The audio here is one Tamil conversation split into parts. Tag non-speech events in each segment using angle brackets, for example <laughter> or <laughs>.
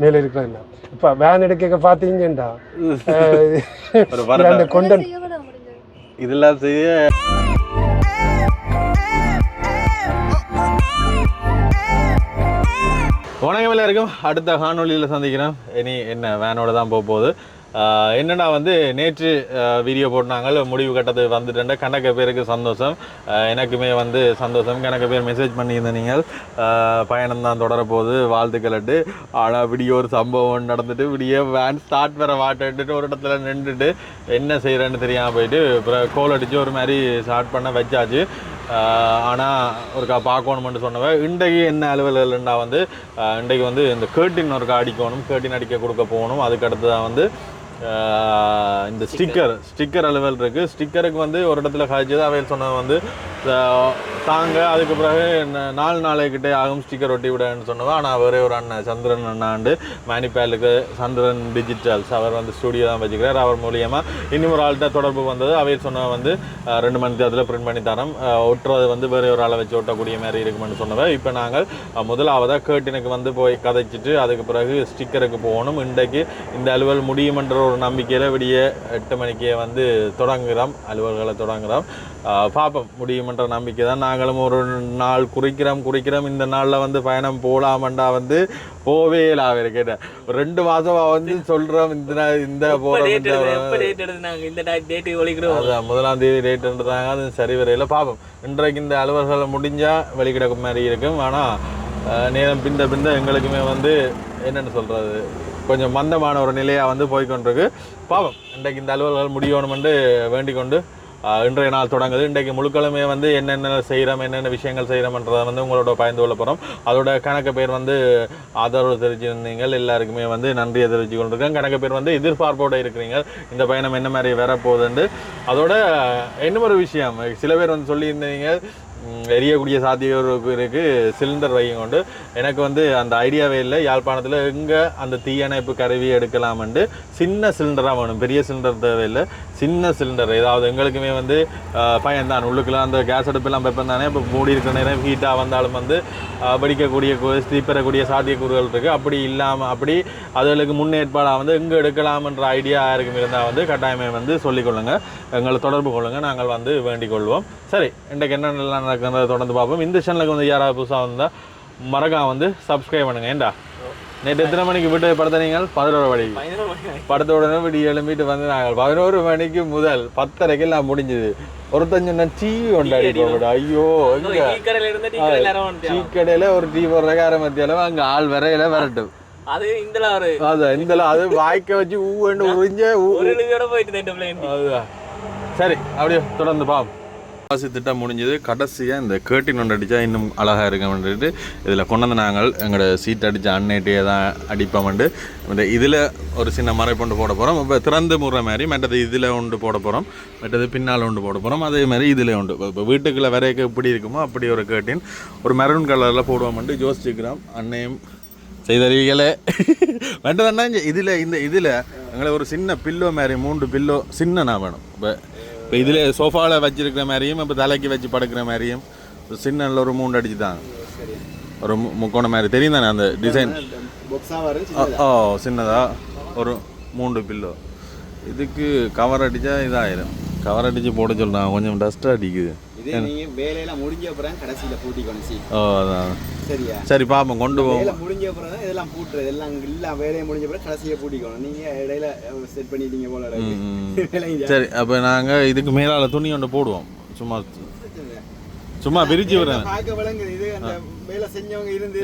மேல இருக்கிறது இப்ப வேன் எடுக்க பாத்தீங்கடா <laughs> ஒரு வரட்டா. அந்த முடிஞ்சது இதெல்லாம் செய்ய வணக்கம் எல்லாருக்கும். அடுத்த காணொளியில் சந்திக்கிறோம் இனி என்ன வேனோட தான் போக போகுது. என்னென்னா வந்து நேற்று வீடியோ போட்டாங்க முடிவு கட்டத்து வந்துட்டேன் கணக்க பேருக்கு சந்தோஷம். எனக்குமே வந்து சந்தோஷம். கணக்க பேர் மெசேஜ் பண்ணியிருந்த நீங்கள் பயணம் தான் தொடரப்போகுது. வாழ்த்துக்கள்ட்டு ஆனால் விடிய ஒரு சம்பவம் நடந்துட்டு விடிய வேன் ஸ்டார்ட் வர வாட்டுட்டு ஒரு இடத்துல நின்றுட்டு என்ன செய்கிறேன்னு தெரியாமல் போயிட்டு அப்புறம் கோல் அடித்து ஒரு மாதிரி ஸ்டார்ட் பண்ண வச்சாச்சு. ஆனால் ஒருக்கா பார்க்கணுமென்று சொன்னவன் இன்றைக்கு என்ன அலுவலகம்னா வந்து இன்றைக்கு வந்து இந்த கேர்டின் ஒருக்கா அடிக்கணும். கேர்டின் அடிக்க கொடுக்க போகணும். அதுக்கடுத்து தான் வந்து இந்த ஸ்டிக்கர் ஸ்டிக்கர் அலுவல் இருக்குது ஸ்டிக்கருக்கு வந்து ஒரு இடத்துல காய்ச்சது அவையில் சொன்னது வந்து தாங்க அதுக்கு பிறகு நாலு நாளைக்கிட்டே ஆகும் ஸ்டிக்கர் ஒட்டி விடன்னு சொன்னவா ஆனால் அவரே ஒரு அண்ணன் சந்திரன் அண்ணாண்டு. மேனிபேலுக்கு சந்திரன் டிஜிட்டல்ஸ் அவர் வந்து ஸ்டுடியோ தான் வச்சுக்கிறார். அவர் மூலியமாக இன்னும் ஒரு ஆள்கிட்ட தொடர்பு வந்தது. அவையில் சொன்ன வந்து ரெண்டு மணி நேரத்தில் பிரிண்ட் பண்ணி தரோம் ஒட்டுறது வந்து வேறு ஒரு ஆளை வச்சு ஒட்டக்கூடிய மாதிரி இருக்குமென்னு சொன்னவ. இப்போ நாங்கள் முதலாவதாக கேட்டினுக்கு வந்து போய் கதைச்சிட்டு அதுக்கு பிறகு ஸ்டிக்கருக்கு போகணும். இன்றைக்கு இந்த அலுவல் முடியுமன்ற ஒரு நம்பிக்கையில் விடிய எட்டு மணிக்கே வந்து தொடங்குகிறோம் அலுவல்களை தொடங்குகிறோம். பார்ப்போம் முடியுமென்ற நம்பிக்கை தான் நாங்களும் ஒரு நாள் குறிக்கிறோம் குறிக்கிறோம். இந்த நாளில் வந்து பயணம் போகலாமண்டா வந்து போவே இல்லாம ஒரு ரெண்டு மாசமா வந்து சொல்றோம் இந்த இந்த அதான் முதலாம் தேதி ரேட்டுன்றதாங்க அது சரி வரையில் பார்ப்போம். இன்றைக்கு இந்த அலுவல்கள் முடிஞ்சா வெளிக்கிடக்கு மாதிரி இருக்கும். ஆனால் நேரம் பிந்த பிந்த எங்களுக்குமே வந்து என்னென்னு சொல்கிறது கொஞ்சம் மந்தமான ஒரு நிலையாக வந்து போய்க்கொண்டிருக்கு பாவம் இன்றைக்கு இந்த அலுவல்கள் முடியணுமென்று வேண்டிக் கொண்டு இன்றைய நாள் தொடங்குது. இன்றைக்கு முழுக்களுமே வந்து என்னென்ன செய்கிறோம் என்னென்ன விஷயங்கள் செய்கிறோம்ன்றதை வந்து உங்களோட பயந்து கொள்ள போகிறோம் அதோட கணக்கு பேர் வந்து ஆதரவு தெரிவிச்சிருந்தீங்க எல்லாருக்குமே வந்து நன்றியை தெரிஞ்சு கொண்டிருக்கேன் கணக்கு பேர் வந்து எதிர்பார்ப்போடு இருக்கிறீங்க. இந்த பயணம் என்ன மாதிரி வரப்போகுதுண்டு அதோட இன்னும் ஒரு விஷயம் சில பேர் வந்து சொல்லியிருந்தீங்க எரியக்கூடிய சாத்தியம் இருக்கு சிலிண்டர் வையும் கொண்டு. எனக்கு வந்து அந்த ஐடியாவே இல்லை. யாழ்ப்பாணத்தில் எங்கே அந்த தீயணைப்பு கருவி எடுக்கலாம்ண்டு சின்ன சிலிண்டராக வேணும். பெரிய சிலிண்டர் தேவையில்லை. சின்ன சிலிண்டர். ஏதாவது எங்களுக்குமே வந்து அஹ், பயன்தான். உள்ளுக்குள்ள அந்த கேஸ் அடுப்பெல்லாம் வெப்பம் தானே இப்போ மூடி இருக்கிற நேரம் ஹீட்டாக வந்தாலும் வந்து படிக்கக்கூடிய தீப்பெறக்கூடிய சாத்தியக்கூறுகள் இருக்குது அப்படி இல்லாமல் அப்படி அதுகளுக்கு முன்னேற்பாடாக வந்து எங்கே எடுக்கலாம்ன்ற ஐடியா யாருக்கும் இருந்தால் வந்து கட்டாயமே வந்து சொல்லிக்கொள்ளுங்கள் எங்களை தொடர்பு கொள்ளுங்கள் நாங்கள் வந்து வேண்டிக் கொள்வோம். சரி இன்றைக்கு என்னென்னலாம் நடக்கிறத தொடர்ந்து பார்ப்போம். இந்த சேனலுக்கு வந்து யாராவது புதுசாக வந்தால் மறக்காம வந்து சப்ஸ்கிரைப் பண்ணுங்க. ஏண்டா? நேற்று எத்தனை மணிக்கு விட்டு படத்தை நீங்கள்? பதினோரு மணிக்கு பதினோரு மணி படத்த உடனே விடிய எழும்பிட்டு வந்து நாங்கள் பதினோரு மணிக்கு முதல் பத்தரைக்கு எல்லாம் முடிஞ்சுது. ஒருத்தன் சொன்ன டிவி கொண்டாடி போகக்கூட ஐயோ டீ கடையில ஒரு டீ போடுறக்கு ஆரம்பித்தாலும் அங்க ஆள் வரையில வரட்டும். அது இந்தல ஒரு அது இந்த அது வாய்க்க வச்சு உறிஞ்ச ஊ அதுதான். சரி அப்படியே தொடர்ந்து பாப்போம் வாசி திட்டம் முடிஞ்சது. கடைசியாக இந்த கேர்டின் ஒன்று அடித்தா இன்னும் அழகாக இருக்கும்ன்ட்டு இதில் கொண்டு வந்து நாங்கள் எங்களோட சீட் அடித்த அன்னைட்டையே தான் அடிப்போம்ண்டு இந்த இதில் ஒரு சின்ன மறைப்பொண்டு போட போகிறோம் இப்போ திறந்து முறை மாதிரி மற்றது இதில் ஒன்று போட போகிறோம் மற்றது பின்னால் ஒன்று போட போகிறோம் அதே மாதிரி இதில் உண்டு இப்போ வீட்டுக்குள்ளே வரைக்கும் எப்படி இருக்குமோ அப்படி ஒரு கேர்டின் ஒரு மெரூன் கலரில் போடுவோம்ட்டு யோசிச்சுக்கிறோம். அன்னையும் செய்தறிகளே வேண்டதாண்ணா இதில் இந்த இதில் எங்களை ஒரு சின்ன பில்லோ மாதிரி மூன்று பில்லோ சின்ன நான் வேணும். இப்போ இப்போ இதில் சோஃபாவில் வச்சிருக்கிற மாதிரியும் இப்போ தலைக்கு வச்சு படுக்கிற மாதிரியும் சின்ன ஒரு மூண்டு அடிச்சு தான் ஒரு முக்கோணம் மாதிரி. தெரியும் தானே அந்த டிசைன் ஓ சின்னதா. ஒரு மூன்று பில்லோ இதுக்கு கவர் அடித்தா இதாயிரும். கவர் அடித்து போட சொல்கிறான் கொஞ்சம் டஸ்ட்டாக அடிக்குது. இதே நீங்க வேலையெல்லாம் முடிஞ்ச அப்புறம் கடைசியில ஓ அதான். சரியா? சரி பார்ப்போம் கொண்டு போவோம். வேலை முடிஞ்ச அப்புறம் தான் இதெல்லாம் பூட்டுறது. எல்லாம் இல்ல வேலையை முடிஞ்ச அப்புறம் கடைசியை பூட்டிக்கணும். நீங்க இடையில செட் பண்ணிட்டீங்க போல <laughs> சரி அப்போ நாங்கள் இதுக்கு மேலால துணி ஒன்று போடுவோம். சும்மா சும்மா விரிச்சு விடுறேன். பார்க்க விளங்குது. இது அந்த வேலை செஞ்சவங்க இருந்து.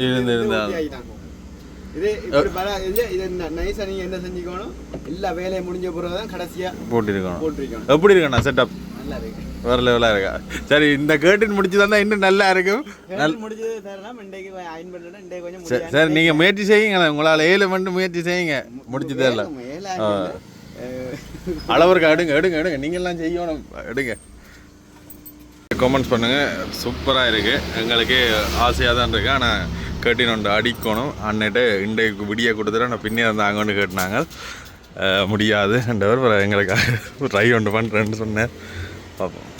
இது இப்படி இது இது நைஸா நீங்க என்ன செஞ்சுக்கணும்? எல்லா வேலையும் முடிஞ்ச பிறகு தான் கடைசியா போட்டிருக்கோம் போட்டிருக்கணும். எப்படி இருக்குண்ணா செட்டப் நல்லா இருக்கு. வேற லெவலாக இருக்கா? சரி இந்த கேர்டின் முடிச்சு தந்தா இன்னும் நல்லா இருக்கும். சரி, நீங்கள் முயற்சி செய்யுங்க உங்களால் ஏழு மட்டும் முயற்சி செய்யுங்க. முடிச்சு தரல அளவருக்கு எடுங்க எடுங்க எடுங்க. நீங்கள்லாம் செய்யணும். எடுங்க. கமெண்ட்ஸ் பண்ணுங்க. சூப்பராக இருக்கு. எங்களுக்கு ஆசையாக தான் இருக்கு. ஆனால் கேட்டின் ஒன்று அடிக்கணும். அன்னைட்டு இன்றைக்கு விடிய கொடுத்துட்டு நான் பின்னே இருந்தாங்கன்னு கேட்டினாங்க. முடியாது. என்றவர் எங்களுக்கு ட்ரை ஒன்று பண்ணுறேன்னு சொன்னேன். பார்ப்போம்.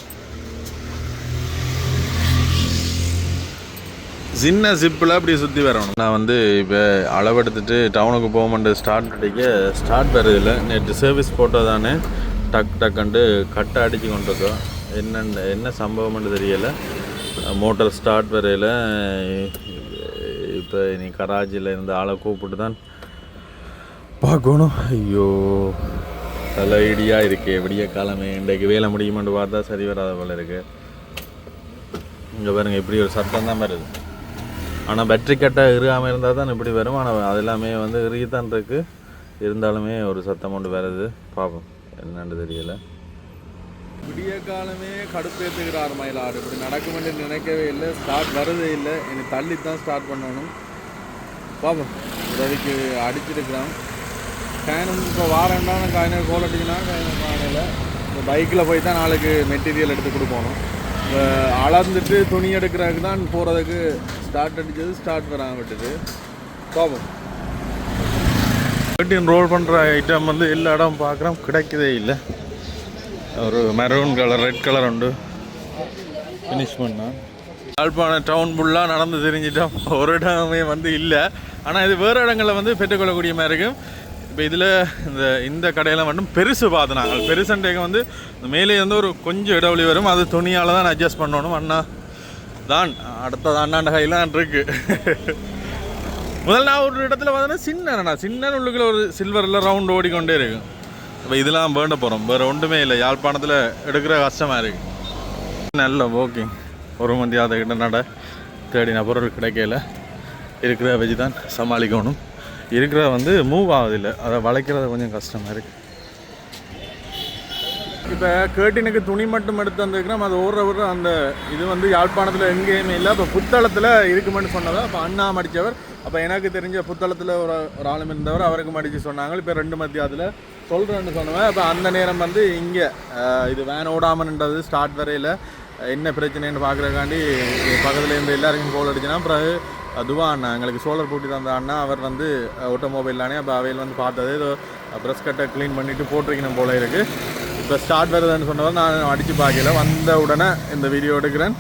சின்ன சிப்பில் அப்படி சுற்றி வரணும். நான் வந்து இப்போ அளவெடுத்துட்டு டவுனுக்கு போக மாட்டேன் ஸ்டார்ட் அடிக்க ஸ்டார்ட் வரதில்லை நேற்று சர்வீஸ் போட்டது தானே டக் டக்குன்ட்டு கட்டை அடித்து கொண்டு இருக்கோம் என்னென்ன என்ன சம்பவம்னு தெரியலை. மோட்டர் ஸ்டார்ட் வரையில் இப்போ நீ கராச்சியில் இருந்த ஆளை கூப்பிட்டு தான் பார்க்கணும். ஐயோ தலை ஐடியாக இருக்குது விடிய காலமே இன்றைக்கு வேலை முடியுமான்னு பார்த்தா சரி வராத போல இருக்குது இங்கே பாருங்கள் இப்படி ஒரு சத்தம் தான் வருது. ஆனால் பேட்ரி கட்டாக இருகாமல் இருந்தால் தான் இப்படி வரும். ஆனால் அது எல்லாமே வந்து இறுகித்தான் இருக்குது இருந்தாலுமே ஒரு சத்தம் கொண்டு வருது. பார்ப்போம் என்னன்னு தெரியலை. விடிய காலமே கடுப்பேற்றுகிறார் மயிலாடு. இப்படி நடக்குமென்று நினைக்கவே இல்லை. ஸ்டார்ட் வரதே இல்லை. என்னை தள்ளி தான் ஸ்டார்ட் பண்ணணும். பார்ப்போம் உதவிக்கு அடிச்சிருக்கிறான். ஃபேனும் இப்போ வாரண்டான காயின கோல் அடிச்சுனா காணையில் இந்த பைக்கில் போய் தான் நாளைக்கு மெட்டீரியல் எடுத்து கொடுக்கணும். அளந்துட்டு துணி எடுக்கிறதுக்கு தான் போகிறதுக்கு ஸ்டார்ட் அடித்தது ஸ்டார்ட் வராமல் விட்டுட்டு கோபம் கட்டின் ரோல் பண்ணுற ஐட்டம் வந்து எல்லா இடம் பார்க்குறோம் கிடைக்கதே இல்லை. ஒரு மெரூன் கலர் ரெட் கலர் உண்டு. ஃபினிஷ் பண்ணால் யாழ்ப்பாணம் டவுன் ஃபுல்லாக நடந்து தெரிஞ்சிட்டோம். ஒரு இடமே வந்து இல்லை. ஆனால் இது வேறு இடங்களில் வந்து பெற்றுக்கொள்ளக்கூடிய மாதிரி இருக்கும். இப்போ இதில் இந்த இந்த கடையில் மட்டும் பெருசு பார்த்து நாங்கள் வந்து மேலே வந்து ஒரு கொஞ்சம் இடைவெளி வரும். அது துணியால் தான் அட்ஜஸ்ட் பண்ணணும். அண்ணா தான். அடுத்தது அண்ணாண்ட கையில் தான் இருக்கு. முதல்ல நான் ஒரு இடத்துல பார்த்தோன்னா சின்னண்ணா சின்ன உள்ளுக்குள்ள ஒரு சில்வரில் ரவுண்டு ஓடிக்கொண்டே இருக்கும் இப்போ இதெல்லாம் வேண்ட போகிறோம் வேறு ஒன்றுமே இல்லை. யாழ்ப்பாணத்தில் எடுக்கிற கஷ்டமாக இருக்குது நல்ல ஓகேங்க ஒரு மந்தி அதை கிட்ட நட. தேடின பொருள் கிடைக்கல. இருக்கிற வச்சு தான் சமாளிக்கணும். இருக்கிற வந்து மூவ் ஆகுதில்லை அதை வளைக்கிறது கொஞ்சம் கஷ்டமாக இருக்குது இப்போ கேட்டினுக்கு துணி மட்டும் எடுத்து வந்துருக்கிறோம். அது ஓடுற விடுற அந்த இது வந்து யாழ்ப்பாணத்தில் எங்கேயுமே இல்லை. இப்போ புத்தளத்தில் இருக்குமென்னு சொன்னதா? அப்போ அண்ணா மடித்தவர் அப்போ எனக்கு தெரிஞ்ச புத்தளத்தில் ஒரு ஒரு ஆளும் இருந்தவர் அவருக்கு மடித்து சொன்னாங்க. இப்போ ரெண்டு மத்தியாத்தில் சொல்கிறேன்னு சொன்னவன் அப்போ அந்த நேரம் வந்து இங்கே இது வேன் ஓடாமன்றது ஸ்டார்ட் வரையில். என்ன பிரச்சனைன்னு பார்க்குறக்காண்டி பக்கத்தில் இருந்து எல்லாருக்கும் கோல் அடிச்சுனா பிறகு துவா அண்ணா எங்களுக்கு சோலார் போட்டி தந்த அண்ணா அவர் வந்து ஆட்டோமொபைல்லானே அப்போ அவையில் வந்து பார்த்தது ஏதோ ப்ரெஸ் கட்டை க்ளீன் பண்ணிவிட்டு போட்டிருக்கணும் போல இருக்குது இப்போ ஸ்டார்ட் வருதுன்னு சொன்னவர் நான் அடித்து பார்க்கல. வந்த உடனே இந்த வீடியோ எடுக்கிறேன்.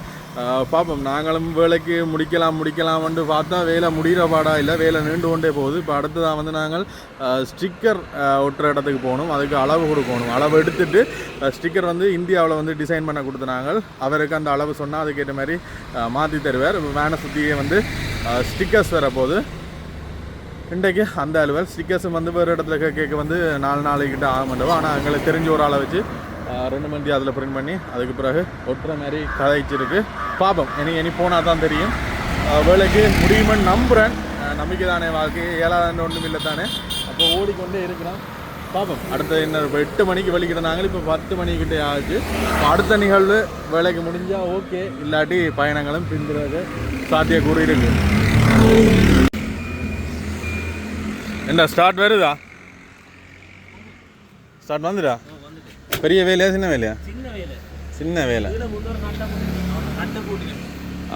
பார்ப்போம். நாங்களும் வேலைக்கு முடிக்கலாம் முடிக்கலாம்னு பார்த்தா வேலை முடிகிற பாடா இல்லை வேலை நீண்டு கொண்டே போகுது. இப்போ அடுத்ததாக வந்து நாங்கள் ஸ்டிக்கர் ஒட்டுற இடத்துக்கு போகணும். அதுக்கு அளவு கொடுக்கணும். அளவு எடுத்துட்டு ஸ்டிக்கர் வந்து இந்தியாவில் வந்து டிசைன் பண்ண கொடுத்த நாங்கள். அவருக்கு அந்த அளவு சொன்னால் அதுக்கேற்ற மாதிரி மாற்றி தருவார். வேனை சுற்றியே வந்து ஸ்டிக்கர்ஸ் வர போகுது இன்றைக்கு அந்த அலுவல். ஸ்டிக்கர்ஸும் வந்து வேறு இடத்துல கேட்க வந்து நாலு நாளைக்கிட்ட ஆக மாட்டோம் ஆனால் எங்களுக்கு தெரிஞ்ச ஒரு ஆளை வச்சு ரெண்டு மந்தி அதில் பிரிண்ட் பண்ணி அதுக்கு பிறகு ஒட்டுற மாதிரி கதைச்சிருக்கு. பார்ப்போம் இனி இனி போனால் தான் தெரியும். வேலைக்கு முடியுமென்னு நம்புகிறேன் நம்பிக்கை தானே வாழ்க்கை. ஏழாவது ஒன்றும் இல்லை தானே. அப்போ ஓடிக்கொண்டே இருக்கிறான் பார்ப்போம் அடுத்த என்ன இப்போ எட்டு மணிக்கு வெளிக்கிட்ட நாங்கள் இப்போ பத்து மணிக்கிட்டே ஆச்சு. இப்போ அடுத்த நிகழ்வு வேலைக்கு முடிஞ்சால் ஓகே இல்லாட்டி பயணங்களும் பின்புறது சாத்தியக்கூறு இருக்குது என்ன ஸ்டார்ட் வருதா? ஸ்டார்ட் வந்துடா பெரிய வேலையா சின்ன வேலையா? சின்ன வேலை.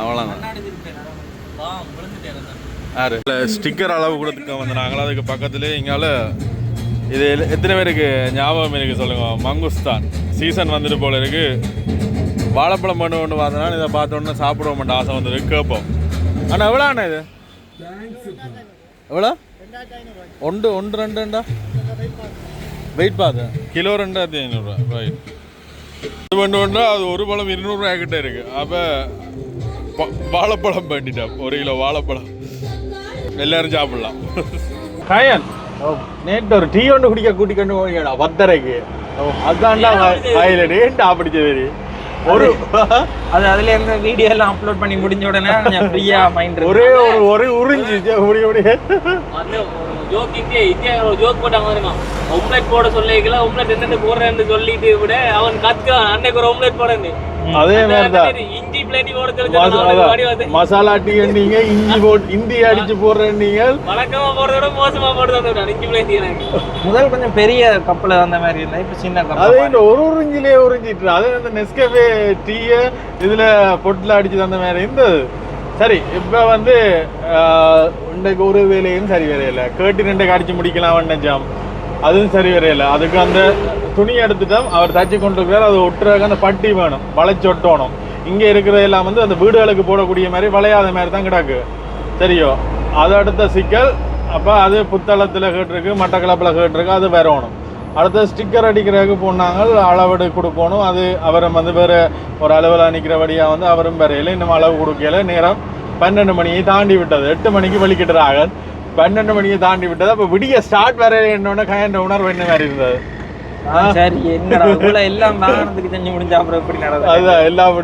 அவ்வளோதான் ஸ்டிக்கர் அளவு கொடுத்துக்க வந்து நாங்களும் அதுக்கு பக்கத்துலேயே இங்கால இது எத்தனை பேருக்கு ஞாபகம் இருக்கு சொல்லுங்க. மங்குஸ்தான். சீசன் வந்துட்டு போல இருக்கு. வாழைப்பழம் பண்ணு ஒன்று பார்த்தோன்னா இதை பார்த்தோன்னே சாப்பிட ஆசை வந்துருக்கு கேட்போம். ஆனால் எவ்வளோ அண்ணா இது? எவ்வளோ ஒன்று ஒன்று ரெண்டு ரெண்டா வெயிட் பார்த்து கிலோ ரெண்டாயிரத்தி ஐநூறுரூவா ரைட் இது பண்ணு ஒன்றா அது ஒரு பழம் இருநூறுவா கிட்ட இருக்கு அப்போ ப- வாழைப்பழம் பண்ணிட்டா ஒரு கிலோ வாழைப்பழம் எல்லாரும் சாப்பிடலாம் கயன் நேற்று ஒரு டீ ஒன்று குடிக்க கூட்டி கொண்டு போனீங்கடா பத்தரைக்கு அதான்டா ஹைலைட் ஏன்டா பிடிச்சது ஒரு அது அதுல இருந்து வீடியோ எல்லாம் அப்லோட் பண்ணி முடிஞ்ச உடனே ஃப்ரீயா மைண்ட் ஒரே ஒரு ஒரு உறிஞ்சி. இப்படி இப்படி அந்த ஜோக் இந்தியா இந்தியா ஒரு ஜோக் போட்டாங்க பாருங்க. ஒம்லெட் போட சொல்லிக்கல ஒம்லெட் என்னென்ன போடுறேன்னு சொல்லிட்டு விட அவன் கத்துக்கான் அன்னைக்கு ஒரு ஒம்லெட் போடன்னு. அதே மாதிரி தான். இஞ்சி பிளேட்டி போட சொல்லி மசாலா டீ நீங்க இஞ்சி போட்டு <laughs> இந்தி அடிச்சு போடுறேன் நீங்கள் வழக்கமா போடுறத விட மோசமா போடுறது இஞ்சி பிளேட்டி முதல் கொஞ்சம் பெரிய கப்பல் அந்த மாதிரி இருந்தா இப்ப சின்ன அதே கப்பல் இந்த ஒரு உறிஞ்சிலே உறிஞ்சிட்டு அதே இந்த நெஸ்கஃபே டீயை இதுல பொட்டில் அடிச்சு தந்த மாதிரி. இருந்தது சரி இப்போ வந்து இன்றைக்கு ஒரு வேலையும் சரி வரையில. கேட்டு நின்று அடிச்சு முடிக்கலாம் நினைச்சோம் அதுவும் சரி வரையில. அதுக்கு அந்த துணி எடுத்துட்டோம் அவர் தச்சு கொண்டு இருக்கிறார் அது ஒட்டுறதுக்கு அந்த பட்டி வேணும் வளைச்சு ஒட்டணும். இங்கே இருக்கிறதெல்லாம் வந்து அந்த வீடுகளுக்கு போடக்கூடிய மாதிரி வளையாத மாதிரி தான் கிடக்கு. சரியோ? அதை அடுத்த சிக்கல். அப்போ அது புத்தளத்தில் கேட்டிருக்கு மட்டக்களப்பில் கேட்டிருக்கு அது வரணும். அடுத்த ஸ்டிக்கர் அடிக்கிறதுக்கு போனாங்க அளவெடு கொடுக்கணும். அது அவரும் வந்து வேறு ஒரு அளவில் நிற்கிறபடியாக வந்து அவரும் வரையில இன்னும் அளவு கொடுக்கல. நேரம் பன்னெண்டு மணியை தாண்டி விட்டது. எட்டு மணிக்கு வெளிக்கிட்டுறாங்க பன்னெண்டு மணியை தாண்டி விட்டது. அப்போ விடிய ஸ்டார்ட் வர என்னோட கயன்ற உணர்வு என்ன மாதிரி இருந்தது? எல்லாம் எல்லாம்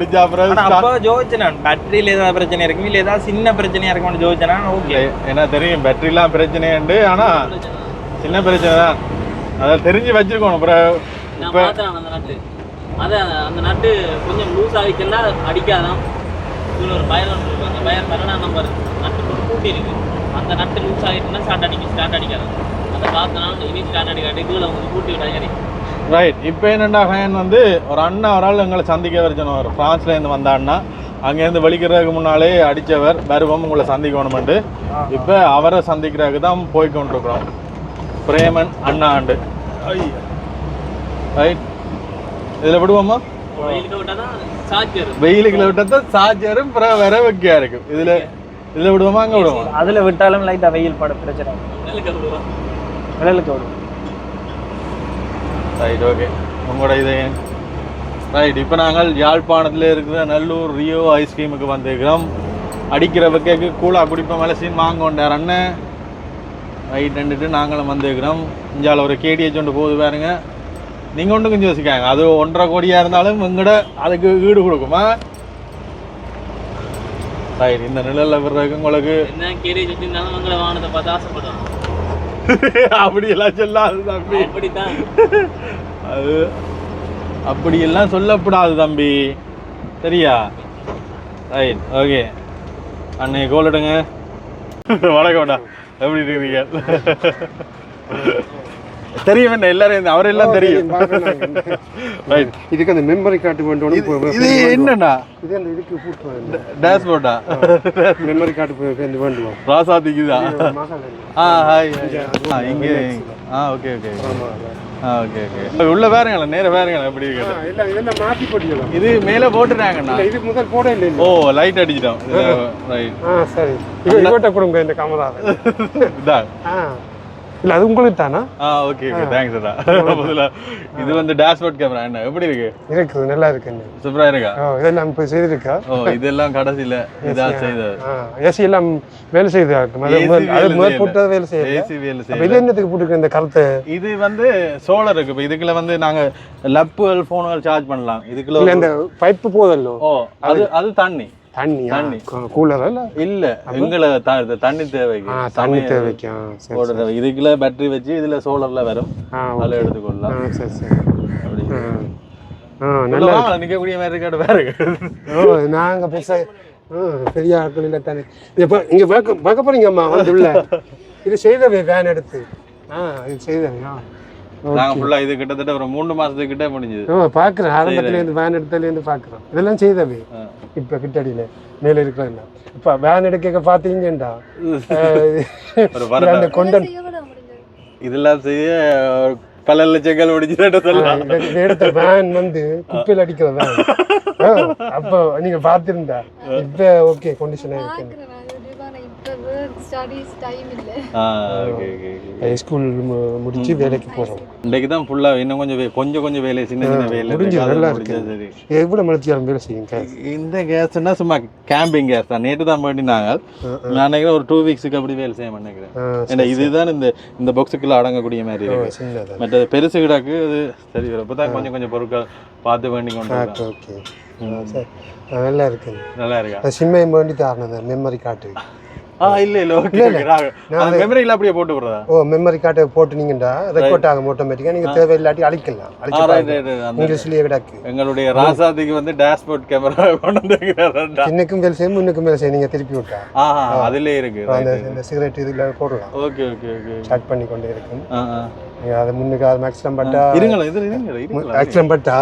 பிரச்சனை இருக்கும் இல்ல ஏதாவது சின்ன பிரச்சனையா இருக்கும்னு ஜோதிச்சேனா? ஓகே. ஏன்னா தெரியும். பேட்டரிலாம் பிரச்சனையுண்டு. ஆனா சின்ன பிரச்சனை தான். அதை தெரிஞ்சு வச்சிருக்கணும். அப்புறம் நான் இப்போ பார்த்தேன் அந்த நட்டு. அது அந்த நட்டு கொஞ்சம் லூஸ் ஆகிச்சுன்னா அடிக்காதான் இதுல ஒரு பயர் ஒன்று இருக்கு. அந்த பயர் பன்னெண்டாம் நம்பர் நட்டு போட்டு பூட்டி இருக்கு. அந்த நட்டு லூஸ் ஆகிட்டுன்னா ஸ்டார்ட் அடிக்கும். ஸ்டார்ட் அடிக்காதான் அதை பார்த்தனால இனி ஸ்டார்ட் அடிக்காது இதில் வந்து பூட்டி விட்டாங்க ரைட் இப்போ என்னடா ஃபேன் வந்து ஒரு அண்ணா ஒரு ஆள் எங்களை சந்திக்க வரைச்சணும் ஒரு ஃப்ரான்ஸ்லேருந்து வந்த அண்ணா. அங்கேருந்து வலிக்கிறதுக்கு முன்னாலே அடித்தவர் வருவோம் உங்களை சந்திக்கணுமெண்டு இப்போ அவரை சந்திக்கிறதுக்கு தான் போய் கொண்டிருக்கிறோம் பிரேமன் அண்ணா ஆண்டு ரைட் இதில் விடுவோமா? தான் வெயிலுக்குள்ள விட்டா சார்ஜரும் அப்புறம் வர வைக்கையா இருக்கும். இதில் இதில் விடுவோமா? அங்கே விடுவோமா? அதுல விட்டாலும் லைட்டா வெயில் பட பிரச்சனை விடுவோம். விழலுக்கு வரும் ரைட் ஓகே உங்களோட இது ரைட் இப்போ நாங்கள் யாழ்ப்பாணத்தில் இருக்கிற நல்லூர் ரியோ ஐஸ்கிரீமுக்கு வந்திருக்கிறோம். அடிக்கிற வைக்க கூலாக குடிப்போம் மலசின் வாங்க கொண்டார் அண்ணன். ரைட் ரெண்டுட்டு நாங்களும் வந்திருக்கிறோம். இஞ்சால ஒரு கேடிஎச் ஒன்று போகுது பாருங்க. நீங்கள் ஒன்று கொஞ்சம் யோசிக்காங்க அது ஒன்றரை கோடியாக இருந்தாலும் எங்கட அதுக்கு ஈடு கொடுக்குமா? ரைட் இந்த நிழலில் விடுறதுக்கு உங்களுக்கு. <laughs> அப்படியெல்லாம் சொல்லாது தம்பி. <laughs> அது அப்படியெல்லாம் சொல்லக்கூடாது தம்பி. சரியா? ரைட் ஓகே அன்னை கோல் எடுங்க. <laughs> வணக்கம்டா எப்படி இருக்கீங்க? தெரியும் என்ன எல்லாரும் இந்த- அவரெல்லாம் தெரியும். இதுக்கு அந்த மெமரி கார்டு வேண்டும் இது என்னண்ணா? இது அந்த இதுக்கு கூட்டு டேஷ்போர்டா மெமரி கார்டு வேண்டும் ராசாதிக்குதா ஆ ஹாய் ஆ இங்கே ஆ ஓகே ஓகே ஓகே ஓகே உள்ள வேறுங்களா? நேர வேறுங்களா? எப்படி இருக்கு எல்லாம் இதெல்லாம் மாற்றி போட்டிக்கலாம். இது மேலே போட்டுட்டாங்கண்ணா. இது முதல் போட இல்லை ஓ லைட் அடிச்சிட்டோம். ரைட் ஆ சரி. இவட்ட கொடுங்க இந்த கமலாவை <laughs> இதான். ஆ. இல்லை அது உங்களுக்கு தானா? ஓகே ஓகே தேங்க்ஸ் முதல்ல இது வந்து டேஷ்போர்ட் கேமரா என்ன? எப்படி இருக்கு? இருக்குது நல்லா இருக்குங்க சூப்பரா இருக்கா? இதெல்லாம் இப்போ செய்திருக்கா? ஓ இதெல்லாம் கடைசியில இதா செய்தது. ஏசி எல்லாம் வேலை செய்யுதா அது முதல். போட்டது வேலை செய்யல. ஏசி வேலை செய்யல இது என்னத்துக்கு போட்டுருக்கு இந்த கருத்தை இது வந்து சோலார் இருக்கு. இப்போ இதுக்குள்ள வந்து நாங்க லப்புகள் போன்கள் சார்ஜ் பண்ணலாம். இதுக்குள்ள இந்த பைப்பு போதல்லோ ஓ அது அது தண்ணி. தண்ணி. கூலர் இல்ல எங்களை தண்ணி தேவைக்கு. தண்ணி தேவைக்கு? போடுற இதுக்குள்ள பேட்டரி வச்சு இதுல சோலார்ல வரும். அதில் எடுத்துக்கொள்ளலாம். சரி சரி. நல்லா நிக்கக்கூடிய மாதிரி இருக்காடு வேறு. ஓ நாங்கள் பெருசாக பெரிய ஆட்கள் இல்லை தானே இப்போ இங்கே பார்க்க பார்க்க போறீங்கம்மா வந்து உள்ள. இது செய்தவே வேன் எடுத்து. ஆ இது செய்தவே ஆ நாங்க ஃபுல்லா இது கிட்டத்தட்ட ஒரு மூணு மாசத்துக்கு கிட்ட முடிஞ்சது ஆ பார்க்குறேன் ஆரம்பத்துலேருந்து வேன் எடுத்ததுலேருந்து பார்க்குறோம் இதெல்லாம் செய்தவே. இப்போ கிட்டடியில் மேலே இருக்கிறதில்ல இப்போ வேன் எடுக்க பார்த்தீங்கண்டா. அந்த <laughs> கொண்டன் இதெல்லாம் செய்ய பல லட்சங்கள் முடிச்சுட்டு சொல்லலாம். எடுத்த வேன் வந்து குப்பையில் அடிக்கிற வேன் <laughs> அப்போ நீங்க பார்த்திருந்தா இப்போ ஓகே கண்டிஷனாக இருக்கு. ஸ்டடீஸ் டைம் இல்ல. ஆ ஓகே ஓகே ஸ்கூல் முடிச்சு வேலைக்கு போகிறோம் இன்றைக்கு தான் ஃபுல்லா இன்னும் கொஞ்சம் கொஞ்சம் கொஞ்சம் வேலை சின்ன சின்ன வேலை முடிஞ்சு, நல்லா இருக்கு. சரி. எவ்வளோ மலர்ச்சியாரம் வேலை செய்யும் கேஸ் இந்த கேஸ்னா சும்மா கேம்பிங் கேஸ் தான். நேற்று தான் பண்ணினாங்க நான் நினைக்கிறேன் ஒரு டூ வீக்ஸுக்கு அப்படி வேலை செய்ய நினைக்கிறேன் ஏன்னா இதுதான் இந்த இந்த பாக்ஸுக்குள்ள அடங்கக்கூடிய மாதிரி இருக்கு. மற்றது பெருசு கிடக்கு அது சரி வரும். இப்போ தான் கொஞ்சம் கொஞ்சம் பொருட்கள் பார்த்து வேண்டி கொண்டு. ஓகே நல்லா இருக்கு நல்லா இருக்கா? அது சிம்மையும் வேண்டி தாரணது மெமரி கார்டு இல்ல இல்ல அது மெமரியில் அப்படியே போட்டு விடுறதா ஓ மெமரி கார்டை போட்டுனீங்கடா ரெக்கார்ட் ஆகும் ஆட்டோமேட்டிக்காக நீங்கள் தேவையில்லாட்டி அழிக்கலாம். அந்த இங்கிலீஷ்லயே கிடக்கு. எங்களுடைய ராசாதிக்கு வந்து டேஷ்போர்ட் கேமரா <laughs> கொண்டு வந்துருக்கிறாரா சின்னக்கும் வேலை செய்யும் முன்னுக்கும் வேலை செய்யும். நீங்கள் திருப்பி விட்டா. அதுலயே இருக்கு. அந்த சிகரெட் இதில் போடலாம். ஓகே ஓகே ஓகே ஸ்டார்ட் பண்ணி கொண்டே இருக்கும். நீங்கள் அதை முன்னுக்கு அது மேக்ஸிமம் பட்டா இருங்களா இது மேக்ஸிமம் பட்டா.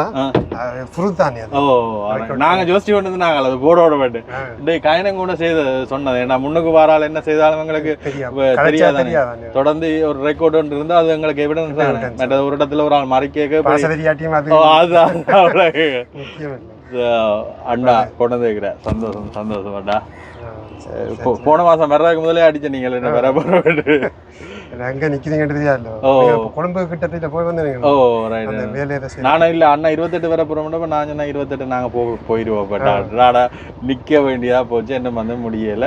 ஃப்ரூட் தானே ஓ அதான். நாங்க ஜோசிச்சு கொண்டு நாங்கள் அது போர்டோட போட்டு. டேய் கயனம் கூட செய்த சொன்னது. ஏன்னா முன்னுக்கு வாரால் என்ன செய்தாலும் எங்களுக்கு தெரியாதானே. தொடர்ந்து ஒரு ரெக்கார்டு ஒன்று இருந்தா அது எங்களுக்கு எவிடன்ஸ் தானே. மற்றது ஒரு இடத்துல ஒரு ஆள் மறைக்க அதுதான் அண்ணா கொண்டு வந்துருக்கிறேன் சந்தோஷம் சந்தோஷம் அண்ணா. போன மாசம் வர்றதுக்கு முதலே அடிச்ச நீங்கள் என்ன வர போற அங்க நிக்கிறீங்கன்னு தெரியாது ஓ. கொழும்பு கிட்டத்தட்ட போய் வந்து ஓ ரைட் நானும் இல்ல அண்ணா இருபத்தெட்டு வர போறோம்னா நான் சொன்னா இருபத்தெட்டு நாங்க போ போயிடுவோம் பட் அடாடா நிக்க வேண்டியதா போச்சு என்ன வந்து முடியல.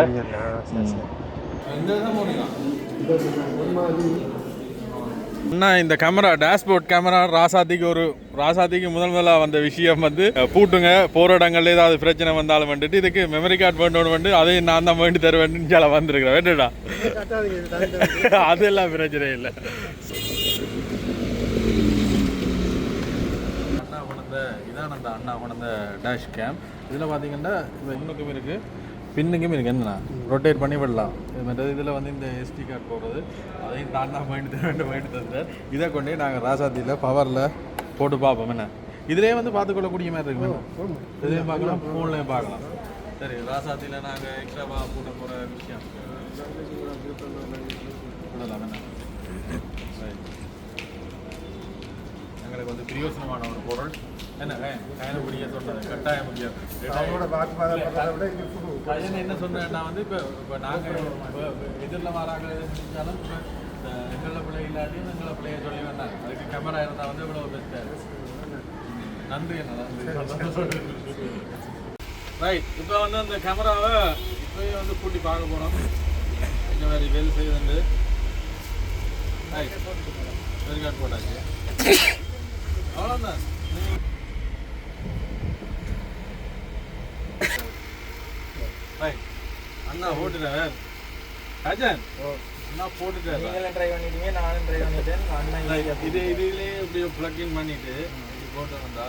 அண்ணா இந்த கேமரா டேஷ்போர்ட் கேமரா ராசாத்திக்கு ஒரு ராசாத்திக்கு முதல் முதலாக வந்த விஷயம் வந்து பூட்டுங்க போகிற இடங்கள்ல ஏதாவது பிரச்சனை வந்தாலும் வந்துட்டு இதுக்கு மெமரி கார்டு வேணும் வந்து அதையும் நான் தான் வேண்டி தருவேன் சில வந்திருக்கிறேன் வேண்டுடா. அதெல்லாம் பிரச்சனை இல்லை. அண்ணா கொண்ட இதான் அந்த அண்ணா கொண்ட டேஷ் கேம் இதில் பார்த்தீங்கன்னா இது இன்னுக்கும் இருக்குது பின்னுக்கும் இருக்கு என்னண்ணா? ரொட்டேட் பண்ணி விடலாம். இது மாதிரி இதில் வந்து இந்த எஸ்டி கார்டு போடுறது. அதையும் தாண்டா மைண்டு தர மைண்டு தந்தார் இதை கொண்டே நாங்கள் ராசாத்தியில் பவரில் போட்டு பார்ப்போம் என்ன? இதிலே வந்து பார்த்துக்கொள்ளக்கூடிய மாதிரி இருக்கு இதையும் பார்க்கலாம் ஃபோன்லேயும் பார்க்கலாம். சரி ராசாத்தியில் நாங்கள் எக்ஸ்ட்ராவாக போட்டு போகிற விஷயம். என்ன? எங்களுக்கு வந்து பிரயோசனமான ஒரு பொருள். என்ன கயனபுரிய சொன்னது கட்டாயம் முக்கியம் அவங்களோட வாக்குவாதம் பண்றதை விட இது புது. கயன் என்ன சொன்னேன்னா வந்து இப்போ இப்போ நாங்கள் எதிரில் வராங்க செஞ்சாலும் இப்போ எங்களை பிள்ளை இல்லாட்டியும் எங்களை பிள்ளைய சொல்லி வேண்டாம். அதுக்கு கேமரா இருந்தால் வந்து இவ்வளோ பெஸ்ட்டாக நன்றி என்ன ரைட் இப்போ வந்து அந்த கேமராவை இப்போயே வந்து கூட்டி பார்க்க போகிறோம் இந்த மாதிரி வேலை செய்யுதுண்டு ரைட் வெரி கார்டு போட்டாச்சு அவ்வளோதான் அண்ணா போட்டுட்டேன் அஜன் அண்ணா போட்டுட்டேன் நீங்களும் ட்ரை பண்ணிட்டீங்க நானும் ட்ரை பண்ணிட்டேன் அண்ணா. இது இதுலயே இப்படியே in பண்ணிட்டு இப்படி போட்டு வந்தா.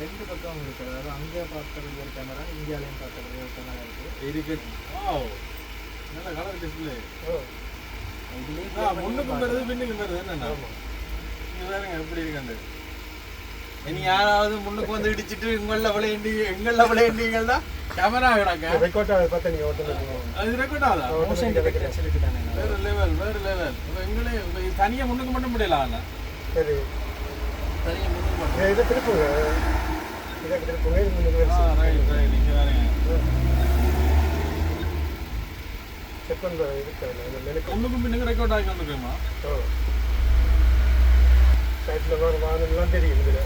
ரெண்டு பக்கம் இருக்கு அதாவது அங்கே பார்க்கறது ஒரு கேமரா இந்தியாலையும் பார்க்கறது ஒரு கேமரா இருக்கு. இருக்கு. வாவ் நல்ல கலர் டிஸ்ப்ளே இதுலேயே முன்னுக்கும் வருது பின்னுக்கும் என்னண்ணா? நீங்க பாருங்க எப்படி இருக்காண்டு இனி யாராவது முன்னுக்கு வந்து இடிச்சிட்டு எங்கள விளையாண்டி எங்கள விளையாண்டீங்கன்னா கேமரா கிடக்க. ரெக்கார்ட் ஆகுது பார்த்தா நீங்க ஓட்டுனது. அது ரெக்கார்ட் ஆகுதா மோஷன் தானே வேற லெவல் வேற லெவல் எங்களே தனியா முன்னுக்கு மட்டும் முடியல அண்ணா சரி. தனியா முன்னுக்கு மட்டும். இதை- இதை திருப்புங்க இதை திருப்புங்க இது முன்னுக்கு ரைட் ரைட் நீங்க பாருங்க செக் பண்ணுற இருக்கு இந்த மெனுக்கு முன்னுக்கும் பின்னுக்கு ரெக்கார்ட் ஆகி வந்துருக்குமா சைட்டில் வர வாகனம்லாம் தெரியும் இதில்.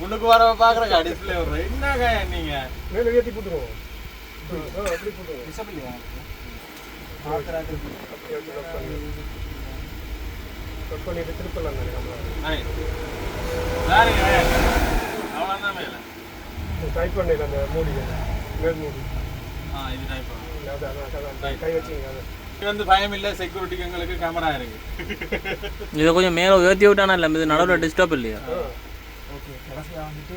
முன்னுக்கு வர பாக்குறக்கா டிஸ்பிளே வர்றேன் என்னங்க? நீங்க மேலே ஏற்றி போட்டுருவோம். ஆ அப்படி போட்டுருவோம். டிசபிள் பார்க்குறாங்க கட் பண்ணிட்டு திருப்பலாம் தானே நம்மளால டைப் பண்ணல அந்த மூடி மேல் மூடி. ஆ இது டைப் கை வச்சிங்க வந்து பயம் இல்லை செக்யூரிட்டிக்கு எங்களுக்கு கேமரா இருக்கு. இதை கொஞ்சம் மேலே உயர்த்தி விட்டானா இல்லை இது நடுவில் டிஸ்டர்ப் இல்லையா? ஓகே கடைசியாக வந்துட்டு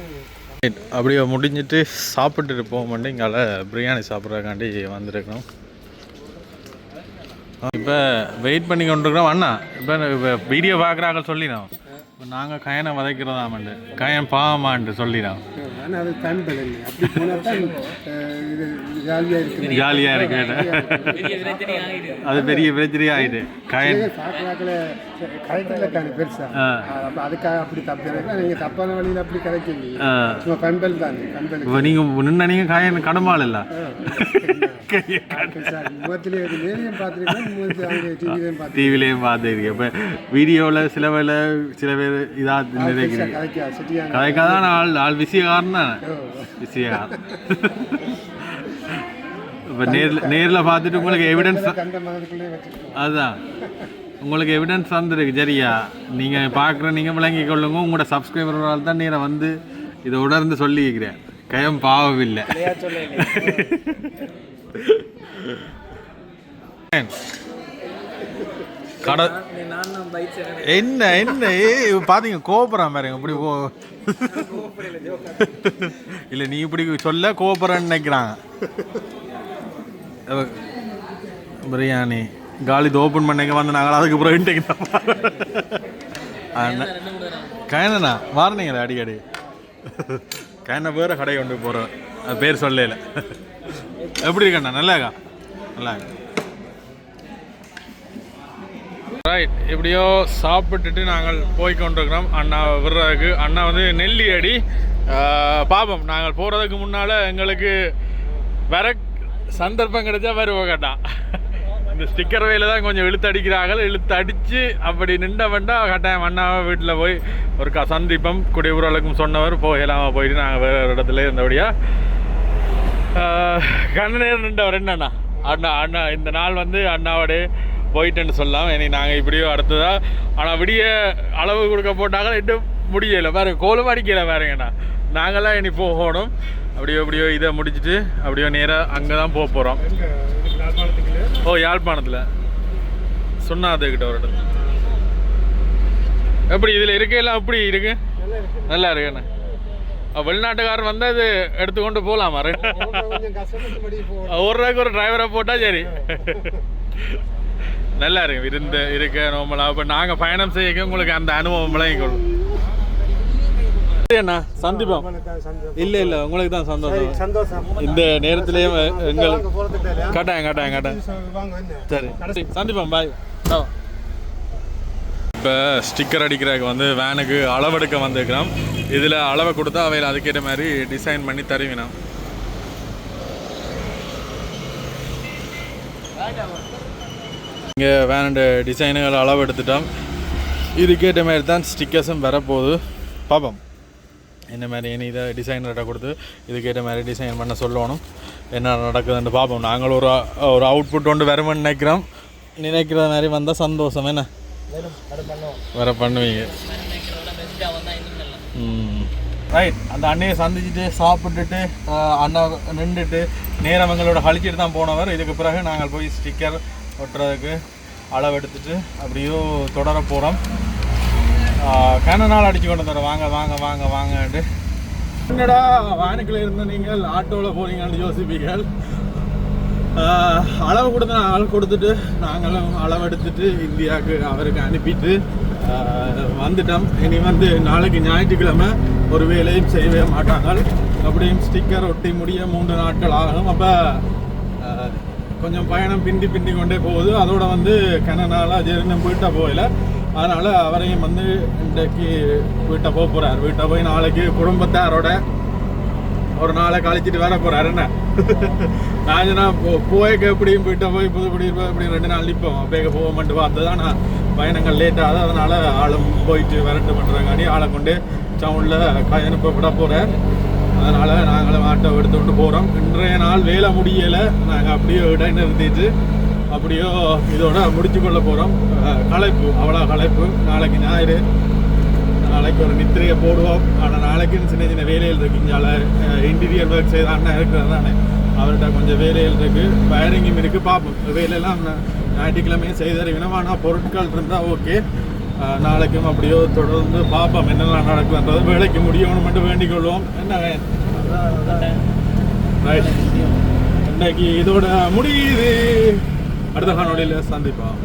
அப்படியே முடிஞ்சிட்டு சாப்பிட்டுட்டு போகும்போது இங்கால பிரியாணி சாப்பிட்றதுக்காண்டி வந்திருக்கோம். இப்போ வெயிட் பண்ணி கொண்டிருக்கிறோம். அண்ணா இப்போ வீடியோ பார்க்குறாங்க சொல்லிடும் இப்போ நாங்கள் கயனை வதைக்கிறதாமண்டு. கயன் பாவமாண்டு சொல்லிடும் ஆனால் அது அப்படி போனால் தான் இது ஜாலியாக இருக்கு. அது பெரிய பிரச்சனையாக ஆயிட்டு கயன். சாக்கலாக்கில் கரெக்டில் காணி. அப்போ அதுக்காக அப்படி தப்பு நீங்கள் தப்பான வழியில் அப்படி கதைக்கல ஆ. சும்மா பெம்பல் தானே பெம்பல் இப்போ நீங்கள் நின்ன நீங்கள் கயன் கடமாள் இல்லை. டிவிலையும் பார்த்து டிவிலையும் பார்த்துருக்கேன் இப்போ வீடியோவில் சில வேலை சில பேர் இதாக நினைக்கிறீங்க கதைக்கா சிட்டியாக கதைக்காதான் ஆள் ஆள் விஷயக்காரன் தானே விஷயக்காரன் இப்போ நேரில் நேரில் பார்த்துட்டு உங்களுக்கு எவிடன்ஸ் அதுதான் உங்களுக்கு எவிடன்ஸ் வந்துருக்கு சரியா? நீங்கள் பார்க்குற நீங்கள் விளங்கி கொள்ளுங்க. உங்களோட சப்ஸ்கிரைபர்களால் தான் நீரை வந்து இதை உணர்ந்து சொல்லிக்கிறேன் கயம் பாவம் இல்லை <laughs> கடை என்ன என்ன? ஏ பாத்தீங்க கோபுரம் பாருங்க இப்படி போ. இல்ல நீ இப்படி சொல்ல கோபுரம்னு நினைக்கிறாங்க. பிரியாணி. காலி ஓப்பன் பண்ணங்க வந்து நாங்கள் அதுக்கு அப்புறம் இன்டேக் கயனண்ணா வாரணீங்களா அடிக்கடி? கயனை பேர கடை கொண்டு போகிறோம் அது பேர் சொல்லல. எப்படி இருக்கண்ணா? நல்லா இருக்கா நல்லா இருக்கா ரைட் எப்படியோ சாப்பிட்டுட்டு நாங்கள் போய் கொண்டிருக்கிறோம் அண்ணா விடுறதுக்கு அண்ணா வந்து நெல்லி அடி. பாப்போம் நாங்கள் போகிறதுக்கு முன்னால் எங்களுக்கு வர சந்தர்ப்பம் கிடைச்சா வருவோம் கேட்டா இந்த ஸ்டிக்கர் வேலை தான் கொஞ்சம் இழுத்து அடிக்கிறார்கள். இழுத்து அடித்து அப்படி நின்ற வேண்டா கட்டாயம் அண்ணாவை வீட்டில் போய் ஒரு க சந்திப்பம். குடியுறவுக்கும் சொன்னவர் போகலாமா போயிட்டு நாங்கள் வேறு ஒரு இடத்துல இருந்தபடியாக கண்ண நேரம் நின்றவர் என்னண்ணா? அண்ணா அண்ணா இந்த நாள் வந்து அண்ணாவோடைய போயிட்டேன்னு சொல்லலாம் இனி நாங்கள் இப்படியோ அடுத்ததா? ஆனால் விடிய அளவு கொடுக்க போட்டாங்க இன்னும் முடியலை. பாருங்க கோலம் அடிக்கலை பாருங்கண்ணா. நாங்களாம் இனி போகணும். அப்படியோ அப்படியோ இதை முடிச்சிட்டு அப்படியோ நேராக அங்கே தான் போக போகிறோம் ஓ யாழ்ப்பாணத்தில். சொன்னாதுக்கிட்ட ஒரு இடத்துல. எப்படி இதில் இருக்கையெல்லாம் எப்படி இருக்கு? நல்லா இருக்குண்ணா. வெளிநாட்டுக்காரர் வந்து அது எடுத்துக்கொண்டு போகலாமா ஒரு ரூபாய்க்கு ஒரு டிரைவரை போட்டா சரி. நல்லா இருக்கு இருந்து இருக்க நோமலா இப்போ நாங்கள் பயணம் செய்ய உங்களுக்கு அந்த அனுபவம்லாம் எங்களுக்கு அண்ணா சந்திப்போம் இல்ல இல்ல உங்களுக்கு தான் சந்தோஷம். சந்தோஷம். இந்த நேரத்திலேயும் எங்களுக்கு? கட்டாயம் கட்டாயம் கட்டாயம். சரி சந்திப்போம் பாய் இப்போ ஸ்டிக்கர் அடிக்கிறதுக்கு வந்து வேனுக்கு அளவெடுக்க வந்திருக்கிறோம். இதில் அளவை கொடுத்தா அவையில் அதுக்கேற்ற மாதிரி டிசைன் பண்ணி தருவினோம். இங்கே வேனோட டிசைனுகள் அளவு எடுத்துட்டோம் இதுக்கேற்ற மாதிரி தான் ஸ்டிக்கர்ஸும் வரப்போகுது. பார்ப்போம் என்ன மாதிரி இனி இதை டிசைனர்கிட்ட கொடுத்து இதுக்கேற்ற மாதிரி டிசைன் பண்ண சொல்லணும். என்ன நடக்குதுன்னு பார்ப்போம் நாங்கள் ஒரு ஒரு அவுட்புட் ஒன்று வரும்னு நினைக்கிறோம். நினைக்கிற மாதிரி வந்தால் சந்தோஷம் என்ன? வர பண்ணுவீங்க. ரைட் அந்த அண்ணையை சந்திச்சுட்டு சாப்பிட்டுட்டு அண்ணா நின்றுட்டு நேரம் எங்களோட கழிச்சிட்டு தான் போனவர். இதுக்கு பிறகு நாங்கள் போய் ஸ்டிக்கர் ஒட்டுறதுக்கு அளவெடுத்துட்டு அப்படியோ தொடர போகிறோம் கன நாள் அடித்து கொண்டு தரோம் வாங்க வாங்க வாங்க வாங்கன்ட்டு. என்னடா வானுக்கில் இருந்து நீங்கள் ஆட்டோவில் போகிறீங்கன்னு யோசிப்பீர்கள். அளவு கொடுத்து நாங்கள் கொடுத்துட்டு நாங்களும் அளவு எடுத்துட்டு இந்தியாவுக்கு அவருக்கு அனுப்பிட்டு வந்துட்டோம். இனி வந்து நாளைக்கு ஞாயிற்றுக்கிழமை ஒரு வேலையும் செய்யவே மாட்டாங்க அப்படியும் ஸ்டிக்கர் ஒட்டி முடிய மூன்று நாட்கள் ஆகும் அப்போ கொஞ்சம் பயணம் பிந்தி பிந்தி கொண்டே போகுது. அதோட வந்து கன நாளாக ஜெரினம் வீட்டை போகல. அதனால் அவரையும் வந்து இன்றைக்கு வீட்டை போக போகிறார் வீட்டை போய் நாளைக்கு குடும்பத்தாரோட ஒரு நாளை கழிச்சிட்டு வர போறாரு. என்ன? <laughs> நான் சொன்னா போய்க்க எப்படியும் வீட்டை போய் புதுக்குடி இப்படி ரெண்டு நாள் நிற்போம் அப்படியே போக மட்டும் பார்த்து தான் நான் பயணங்கள் லேட் ஆகுது. அதனால ஆளும் போயிட்டு விரட்டு பண்ணுறாங்காடி ஆளை கொண்டு டவுனில் அனுப்பப்பட விட போகிறேன் அதனால் நாங்களும் ஆட்டோ எடுத்துக்கிட்டு போகிறோம் இன்றைய நாள் வேலை முடியலை. நாங்கள் அப்படியே இட நிறுத்திட்டு அப்படியோ இதோட முடிச்சு கொள்ள போகிறோம் களைப்பு அவ்வளோ களைப்பு. நாளைக்கு ஞாயிறு. நாளைக்கு ஒரு நித்திரையை போடுவோம். ஆனால் நாளைக்குன்னு சின்ன சின்ன வேலைகள் இருக்கு. இன்டீரியர் ஒர்க் செய்த அண்ணன் இருக்கிறது தானே. அவர்கிட்ட கொஞ்சம் வேலைகள் இருக்குது வயரிங்கும் இருக்குது பார்ப்போம். வேலையெல்லாம் ஞாயிற்றுக்கிழமையும் செய்தார் ஆனால் பொருட்கள் இருந்தால் ஓகே நாளைக்கும் அப்படியோ தொடர்ந்து பார்ப்போம் என்னெல்லாம் நடக்குதுன்றது வேலைக்கு முடியணும் மட்டும் வேண்டிக் கொள்வோம் என்ன? ரைட் இன்னைக்கு இதோட முடியுது. அடுத்த காணொலியில் சந்திப்போம்.